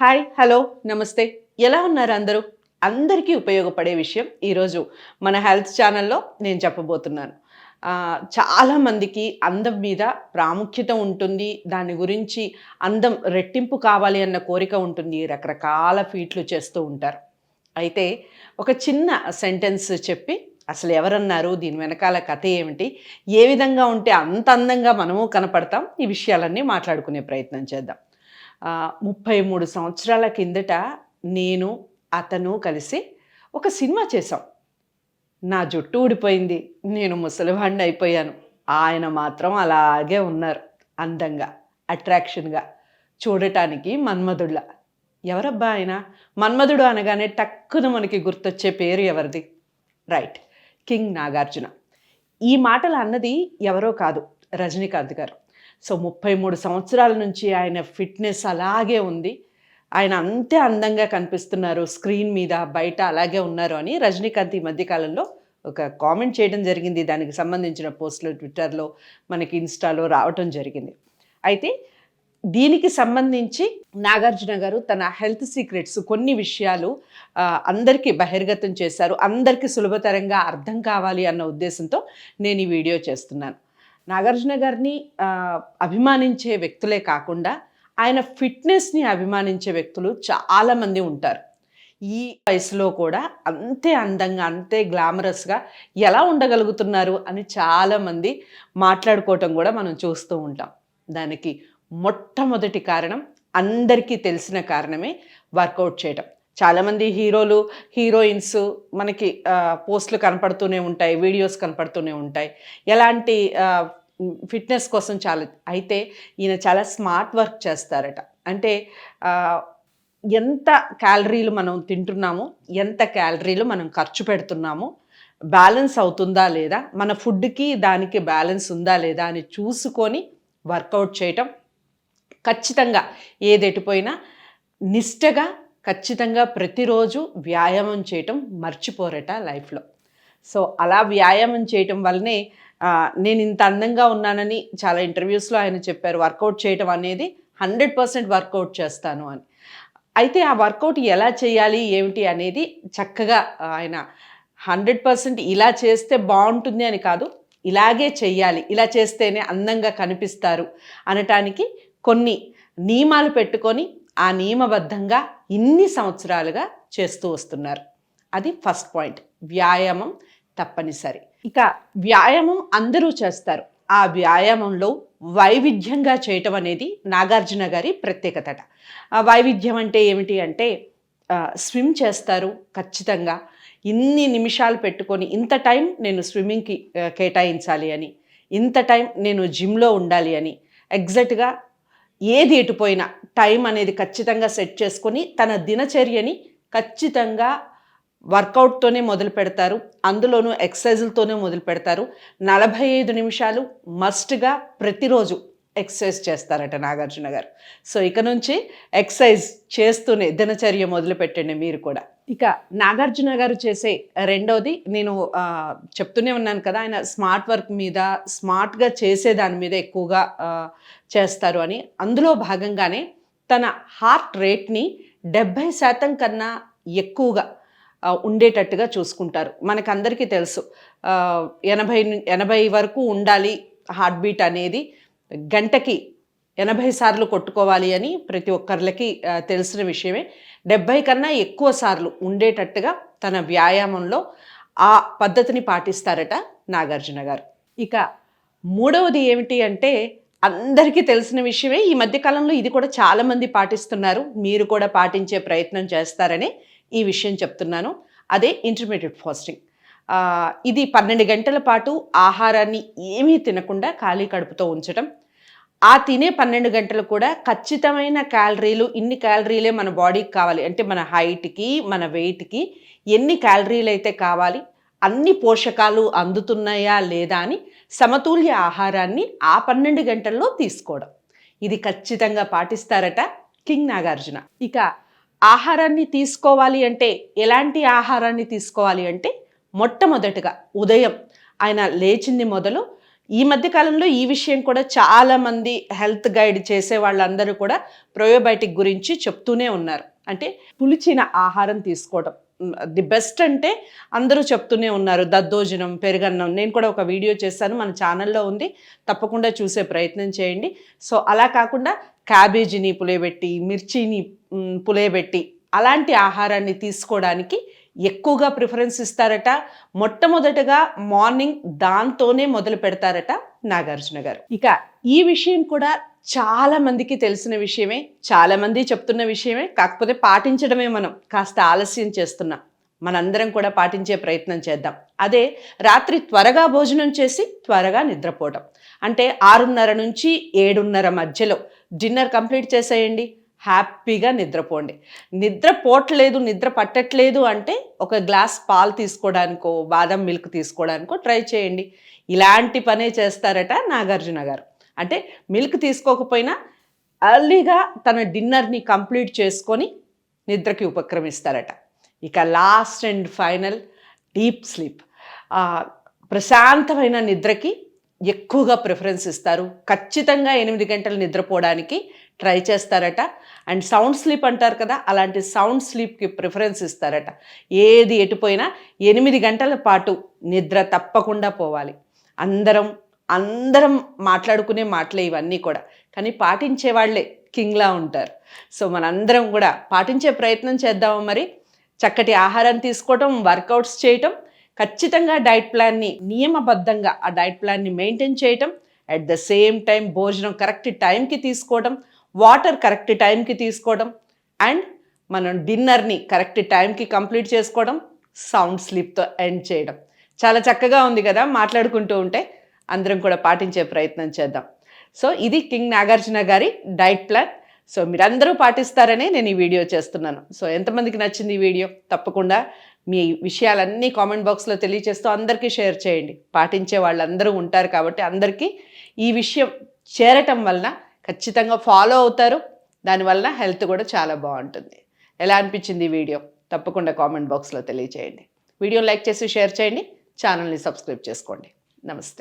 Hi hello నమస్తే. ఎలా ఉన్నారు అందరూ? అందరికీ ఉపయోగపడే విషయం ఈరోజు మన హెల్త్ ఛానల్లో నేను చెప్పబోతున్నాను. చాలామందికి చాలా మందికి అందం మీద ప్రాముఖ్యత ఉంటుంది. దాని గురించి అందం రెట్టింపు కావాలి అన్న కోరిక ఉంటుంది. రకరకాల ఫీట్లు చేస్తూ ఉంటారు. అయితే ఒక చిన్న సెంటెన్స్ చెప్పి అసలు ఎవరన్నారు? దీని వెనకాల కథ ఏమిటి? ఏ విధంగా ఉంటే అంత అందంగా మనము కనపడతాం? ఈ విషయాలన్నీ మాట్లాడుకునే ప్రయత్నం చేద్దాం. ముప్పై మూడు సంవత్సరాల కిందట నేను అతను కలిసి ఒక సినిమా చేశాం. నా జుట్టు ఊడిపోయింది. నేను ముసలివాణ్ణి అయిపోయాను. ఆయన మాత్రం అలాగే ఉన్నారు అందంగా అట్రాక్షన్గా. చూడటానికి మన్మధుళ్ళ. ఎవరబ్బా ఆయన? మన్మధుడు అనగానే టక్కున మనకి గుర్తొచ్చే పేరు ఎవరిది? Right king Nagarjuna. ఈ మాటలు అన్నది ఎవరో కాదు రజనీకాంత్ గారు. సో ముప్పై మూడు సంవత్సరాల నుంచి ఆయన ఫిట్నెస్ అలాగే ఉంది. ఆయన అంతే అందంగా కనిపిస్తున్నారు స్క్రీన్ మీద బయట అలాగే ఉన్నారు అని రజనీకాంత్ ఈ మధ్యకాలంలో ఒక కామెంట్ చేయడం జరిగింది. దానికి సంబంధించిన పోస్టులు ట్విట్టర్లో మనకి ఇన్స్టాలో రావటం జరిగింది. అయితే దీనికి సంబంధించి నాగార్జున గారు తన హెల్త్ సీక్రెట్స్ కొన్ని విషయాలు అందరికీ బహిర్గతం చేశారు. అందరికీ సులభతరంగా అర్థం కావాలి అన్న ఉద్దేశంతో నేను ఈ వీడియో చేస్తున్నాను. నాగార్జున గారిని అభిమానించే వ్యక్తులే కాకుండా ఆయన ఫిట్నెస్ని అభిమానించే వ్యక్తులు చాలామంది ఉంటారు. ఈ వయసులో కూడా అంతే అందంగా అంతే గ్లామరస్గా ఎలా ఉండగలుగుతున్నారు అని చాలామంది మాట్లాడుకోవటం కూడా మనం చూస్తూ ఉంటాం. దానికి మొట్టమొదటి కారణం అందరికీ తెలిసిన కారణమే వర్కౌట్ చేయటం. చాలామంది హీరోలు హీరోయిన్స్ మనకి పోస్టులు కనపడుతూనే ఉంటాయి వీడియోస్ కనపడుతూనే ఉంటాయి. ఎలాంటి ఫిట్నెస్ కోసం చాలా అయితే ఈయన చాలా స్మార్ట్ వర్క్ చేస్తారట. అంటే ఎంత క్యాలరీలు మనం తింటున్నాము ఎంత క్యాలరీలు మనం ఖర్చు పెడుతున్నాము బ్యాలెన్స్ అవుతుందా లేదా మన ఫుడ్కి దానికి బ్యాలెన్స్ ఉందా లేదా అని చూసుకొని వర్కౌట్ చేయటం ఖచ్చితంగా ఏది నిష్టగా ఖచ్చితంగా ప్రతిరోజు వ్యాయామం చేయటం మర్చిపోరట లైఫ్లో. సో అలా వ్యాయామం చేయటం వల్లనే నేను ఇంత అందంగా ఉన్నానని చాలా ఇంటర్వ్యూస్లో ఆయన చెప్పారు. వర్కౌట్ చేయటం అనేది హండ్రెడ్ పర్సెంట్ వర్కౌట్ చేస్తాను అని. అయితే ఆ వర్కౌట్ ఎలా చేయాలి ఏమిటి అనేది చక్కగా ఆయన హండ్రెడ్ పర్సెంట్ ఇలా చేస్తే బాగుంటుంది అని కాదు ఇలాగే చెయ్యాలి ఇలా చేస్తేనే అందంగా కనిపిస్తారు అనటానికి కొన్ని నియమాలు పెట్టుకొని ఆ నియమబద్ధంగా ఇన్ని సంవత్సరాలుగా చేస్తూ వస్తున్నారు. అది ఫస్ట్ పాయింట్ వ్యాయామం తప్పనిసరి. ఇక వ్యాయామం అందరూ చేస్తారు. ఆ వ్యాయామంలో వైవిధ్యంగా చేయటం అనేది నాగార్జున గారి ప్రత్యేకతట. ఆ వైవిధ్యం అంటే ఏమిటి అంటే స్విమ్ చేస్తారు ఖచ్చితంగా. ఇన్ని నిమిషాలు పెట్టుకొని ఇంత టైం నేను స్విమ్మింగ్కి కేటాయించాలి అని ఇంత టైం నేను జిమ్లో ఉండాలి అని ఎగ్జాక్ట్గా ఏది ఎటుపోయినా టైం అనేది ఖచ్చితంగా సెట్ చేసుకొని తన దినచర్యని ఖచ్చితంగా వర్కౌట్తోనే మొదలు పెడతారు. అందులోనూ ఎక్సర్సైజులతోనే మొదలు పెడతారు. నలభై ఐదు నిమిషాలు మస్ట్గా ప్రతిరోజు ఎక్సర్సైజ్ చేస్తారట నాగార్జున గారు. సో ఇక నుంచి ఎక్సర్సైజ్ చేస్తూనే దినచర్య మొదలు పెట్టండి మీరు కూడా. ఇక నాగార్జున గారు చేసే రెండోది నేను చెప్తూనే ఉన్నాను కదా ఆయన స్మార్ట్ వర్క్ మీద స్మార్ట్గా చేసే దాని మీద ఎక్కువగా చేస్తారు అని. అందులో భాగంగానే తన హార్ట్ రేట్ని డెబ్భై శాతం కన్నా ఎక్కువగా ఉండేటట్టుగా చూసుకుంటారు. మనకందరికీ తెలుసు. ఎనభై ను- ఎనభై వరకు ఉండాలి హార్ట్ బీట్ అనేది గంటకి ఎనభై సార్లు కొట్టుకోవాలి అని ప్రతి ఒక్కరికి తెలిసిన విషయమే. డెబ్భై కన్నా ఎక్కువ సార్లు ఉండేటట్టుగా తన వ్యాయామంలో ఆ పద్ధతిని పాటిస్తారట నాగార్జున గారు. ఇక మూడవది ఏమిటి అంటే అందరికీ తెలిసిన విషయమే. ఈ మధ్యకాలంలో ఇది కూడా చాలామంది పాటిస్తున్నారు. మీరు కూడా పాటించే ప్రయత్నం చేస్తారని ఈ విషయం చెప్తున్నాను. అదే ఇంటర్మీడియట్ ఫాస్టింగ్ ఇది పన్నెండు గంటల పాటు ఆహారాన్ని ఏమీ తినకుండా ఖాళీ కడుపుతో ఉంచడం ఆ తినే పన్నెండు గంటలు కూడా ఖచ్చితమైన క్యాలరీలు ఇన్ని క్యాలరీలే మన బాడీకి కావాలి. అంటే మన హైట్కి మన వెయిట్కి ఎన్ని క్యాలరీలు అయితే కావాలి అన్ని పోషకాలు అందుతున్నాయా లేదా అని సమతుల్య ఆహారాన్ని ఆ పన్నెండు గంటల్లో తీసుకోవడం. ఇది ఖచ్చితంగా పాటిస్తారట కింగ్ నాగార్జున. ఇక ఆహారాన్ని తీసుకోవాలి అంటే ఎలాంటి ఆహారాన్ని తీసుకోవాలి అంటే మొట్టమొదటిగా ఉదయం ఆయన లేచింది మొదలు ఈ మధ్యకాలంలో ఈ విషయం కూడా చాలామంది హెల్త్ గైడ్ చేసే వాళ్ళందరూ కూడా ప్రయోబయోటిక్ గురించి చెప్తూనే ఉన్నారు. అంటే పులిచిన ఆహారం తీసుకోవడం ది బెస్ట్ అంటే అందరూ చెప్తూనే ఉన్నారు దద్దోజనం పెరుగన్నం. నేను కూడా ఒక వీడియో చేశాను మన ఛానల్లో ఉంది. తప్పకుండా చూసే ప్రయత్నం చేయండి. సో అలా కాకుండా క్యాబేజీని పులియబెట్టి మిర్చిని పులేబెట్టి పులియబెట్టి అలాంటి ఆహారాన్ని తీసుకోవడానికి ఎక్కువగా ప్రిఫరెన్స్ ఇస్తారట. మొట్టమొదటగా మార్నింగ్ దాంతోనే మొదలు పెడతారట నాగార్జున గారు. ఇక ఈ విషయం కూడా చాలామందికి తెలిసిన విషయమే చాలామంది చెప్తున్న విషయమే కాకపోతే పాటించడమే మనం. కాస్త ఆలస్యం చేస్తున్నాం. మనందరం కూడా పాటించే ప్రయత్నం చేద్దాం. అదే రాత్రి త్వరగా భోజనం చేసి త్వరగా నిద్రపోవడం అంటే ఆరున్నర నుంచి ఏడున్నర మధ్యలో డిన్నర్ కంప్లీట్ చేసేయండి. హ్యాపీగా నిద్రపోండి. నిద్రపోవట్లేదు నిద్ర పట్టట్లేదు అంటే ఒక గ్లాస్ పాలు తీసుకోవడానికో బాదం మిల్క్ తీసుకోవడానికో ట్రై చేయండి. ఇలాంటి పనే చేస్తారట నాగార్జున గారు. అంటే మిల్క్ తీసుకోకపోయినా అర్లీగా తన డిన్నర్ని కంప్లీట్ చేసుకొని నిద్రకి ఉపక్రమిస్తారట. ఇక last and final deep sleep. ప్రశాంతమైన నిద్రకి ఎక్కువగా ప్రిఫరెన్స్ ఇస్తారు. ఖచ్చితంగా ఎనిమిది గంటలు నిద్రపోవడానికి ట్రై చేస్తారట. అండ్ సౌండ్ స్లీప్ అంటారు కదా అలాంటి సౌండ్ స్లీప్కి ప్రిఫరెన్స్ ఇస్తారట. ఏది ఎటుపోయినా ఎనిమిది గంటల పాటు నిద్ర తప్పకుండా పోవాలి. అందరం అందరం మాట్లాడుకునే మాటలే ఇవన్నీ కూడా. కానీ పాటించే వాళ్ళే కింగ్లా ఉంటారు. సో మనందరం కూడా పాటించే ప్రయత్నం చేద్దాము మరి? చక్కటి ఆహారం తీసుకోవటం వర్కౌట్స్ చేయటం ఖచ్చితంగా డైట్ ప్లాన్ని నియమబద్ధంగా ఆ డైట్ ప్లాన్ని మెయింటైన్ చేయటం అట్ ద సేమ్ టైం భోజనం కరెక్ట్ టైంకి తీసుకోవడం వాటర్ కరెక్ట్ టైంకి తీసుకోవడం అండ్ మనం డిన్నర్ని కరెక్ట్ టైంకి కంప్లీట్ చేసుకోవడం సౌండ్ స్లీప్తో ఎండ్ చేయడం చాలా చక్కగా ఉంది కదా మాట్లాడుకుంటూ ఉంటే. అందరం కూడా పాటించే ప్రయత్నం చేద్దాం. సో ఇది కింగ్ నాగార్జున గారి డైట్ ప్లాన్. సో మీరందరూ పాటిస్తారనే నేను ఈ వీడియో చేస్తున్నాను. సో ఎంతమందికి నచ్చింది ఈ వీడియో? తప్పకుండా మీ విషయాలన్నీ కామెంట్ బాక్స్లో తెలియచేస్తూ అందరికీ షేర్ చేయండి. పాటించే వాళ్ళందరూ ఉంటారు కాబట్టి అందరికీ ఈ విషయం చేరటం వలన ఖచ్చితంగా ఫాలో అవుతారు. దానివల్ల హెల్త్ కూడా చాలా బాగుంటుంది. ఎలా అనిపించింది ఈ వీడియో? తప్పకుండా కామెంట్ బాక్స్లో తెలియచేయండి. వీడియో లైక్ చేసి షేర్ చేయండి. ఛానల్ని సబ్స్క్రైబ్ చేసుకోండి. నమస్తే.